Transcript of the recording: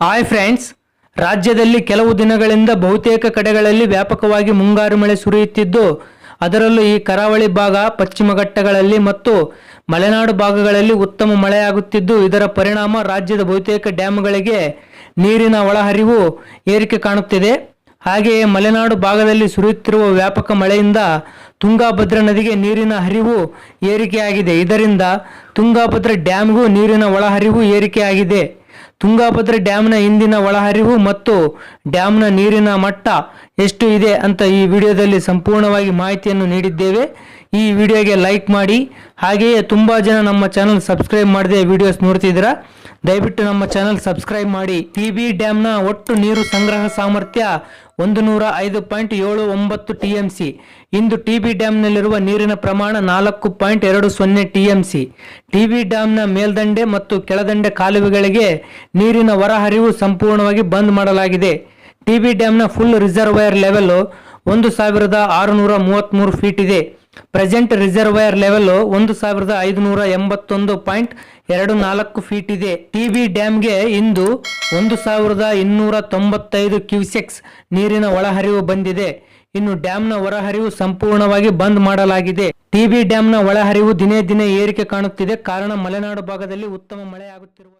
Hi friends. ರಾಜ್ಯದಲ್ಲಿ ಕೆಲವು ದಿನಗಳಿಂದ ಬಹುತೇಕ ಕಡೆಗಳಲ್ಲಿ ವ್ಯಾಪಕವಾಗಿ ಮುಂಗಾರು ಮಳೆ ಸುರಿಯುತ್ತಿದ್ದು, ಅದರಲ್ಲೂ ಈ ಕರಾವಳಿ ಭಾಗ ಪಶ್ಚಿಮ ಘಟ್ಟಗಳಲ್ಲಿ ಮತ್ತು ಮಲೆನಾಡು ಭಾಗಗಳಲ್ಲಿ ಉತ್ತಮ ಮಳೆಯಾಗುತ್ತಿದ್ದು, ಇದರ ಪರಿಣಾಮ ರಾಜ್ಯದ ಬಹುತೇಕ ಡ್ಯಾಮ್ಗಳಿಗೆ ನೀರಿನ ಒಳಹರಿವು ಏರಿಕೆ ಕಾಣುತ್ತಿದೆ. ಹಾಗೆಯೇ ಮಲೆನಾಡು ಭಾಗದಲ್ಲಿ ಸುರಿಯುತ್ತಿರುವ ವ್ಯಾಪಕ ಮಳೆಯಿಂದ ತುಂಗಾಭದ್ರಾ ನದಿಗೆ ನೀರಿನ ಹರಿವು ಏರಿಕೆಯಾಗಿದೆ. ಇದರಿಂದ ತುಂಗಾಭದ್ರಾ ಡ್ಯಾಮ್ಗೂ ನೀರಿನ ಒಳಹರಿವು ಏರಿಕೆಯಾಗಿದೆ. ತುಂಗಾಭದ್ರಾ ಡ್ಯಾಮ್ನ ಇಂದಿನ ಒಳಹರಿವು ಮತ್ತು ಡ್ಯಾಮ್ನ ನೀರಿನ ಮಟ್ಟ ಎಷ್ಟು ಇದೆ ಅಂತ ಈ ವಿಡಿಯೋದಲ್ಲಿ ಸಂಪೂರ್ಣವಾಗಿ ಮಾಹಿತಿಯನ್ನು ನೀಡಿದ್ದೇವೆ. ಈ ವಿಡಿಯೋಗೆ ಲೈಕ್ ಮಾಡಿ, ಹಾಗೆಯೇ ತುಂಬ ಜನ ನಮ್ಮ ಚಾನಲ್ ಸಬ್ಸ್ಕ್ರೈಬ್ ಮಾಡದೆ ವಿಡಿಯೋಸ್ ನೋಡ್ತಿದ್ದೀರಾ? ದಯವಿಟ್ಟು ನಮ್ಮ ಚಾನೆಲ್ ಸಬ್ಸ್ಕ್ರೈಬ್ ಮಾಡಿ. ಟಿ ಬಿ ಡ್ಯಾಮ್ನ ಒಟ್ಟು ನೀರು ಸಂಗ್ರಹ ಸಾಮರ್ಥ್ಯ ಒಂದು ನೂರ ಐದು ಪಾಯಿಂಟ್ ಏಳು ಒಂಬತ್ತು ಟಿ ಎಂ ಸಿ ಇಂದು ಟಿ ಬಿ ಡ್ಯಾಮ್ನಲ್ಲಿರುವ ನೀರಿನ ಪ್ರಮಾಣ ನಾಲ್ಕು ಪಾಯಿಂಟ್ ಎರಡು ಸೊನ್ನೆ T M C T B ಡ್ಯಾಮ್ನ ಮೇಲ್ದಂಡೆ ಮತ್ತು ಕೆಳದಂಡೆ ಕಾಲುವೆಗಳಿಗೆ ನೀರಿನ ಹೊರಹರಿವು ಸಂಪೂರ್ಣವಾಗಿ ಬಂದ್ ಮಾಡಲಾಗಿದೆ. ಟಿ ಬಿ ಡ್ಯಾಮ್ನ ಫುಲ್ ರಿಸರ್ವಯರ್ ಲೆವೆಲ್ ಒಂದು ಸಾವಿರದ ಆರುನೂರ ಮೂವತ್ತ್ಮೂರು ಫೀಟ್ ಇದೆ. ಪ್ರೆಸೆಂಟ್ ರಿಸರ್ವೈರ್ ಲೆವೆಲ್ ಒಂದು ಸಾವಿರದ ಐದುನೂರ ಎಂಬತ್ತೊಂದು ಪಾಯಿಂಟ್ ಎರಡು ನಾಲ್ಕು ಫೀಟ್ ಇದೆ. ಟಿ ಬಿ ಡ್ಯಾಮ್ಗೆ ಇಂದು ಒಂದು ಸಾವಿರದ ಇನ್ನೂರ ತೊಂಬತ್ತೈದು ಕ್ಯೂಸೆಕ್ಸ್ ನೀರಿನ ಒಳಹರಿವು ಬಂದಿದೆ. ಇನ್ನು ಡ್ಯಾಮ್ನ ಹೊರಹರಿವು ಸಂಪೂರ್ಣವಾಗಿ ಬಂದ್ ಮಾಡಲಾಗಿದೆ. ಟಿ ಬಿ ಡ್ಯಾಮ್ನ ಒಳಹರಿವು ದಿನೇ ದಿನೇ ಏರಿಕೆ ಕಾಣುತ್ತಿದೆ. ಕಾರಣ ಮಲೆನಾಡು ಭಾಗದಲ್ಲಿ ಉತ್ತಮ ಮಳೆ ಆಗುತ್ತಿರುವ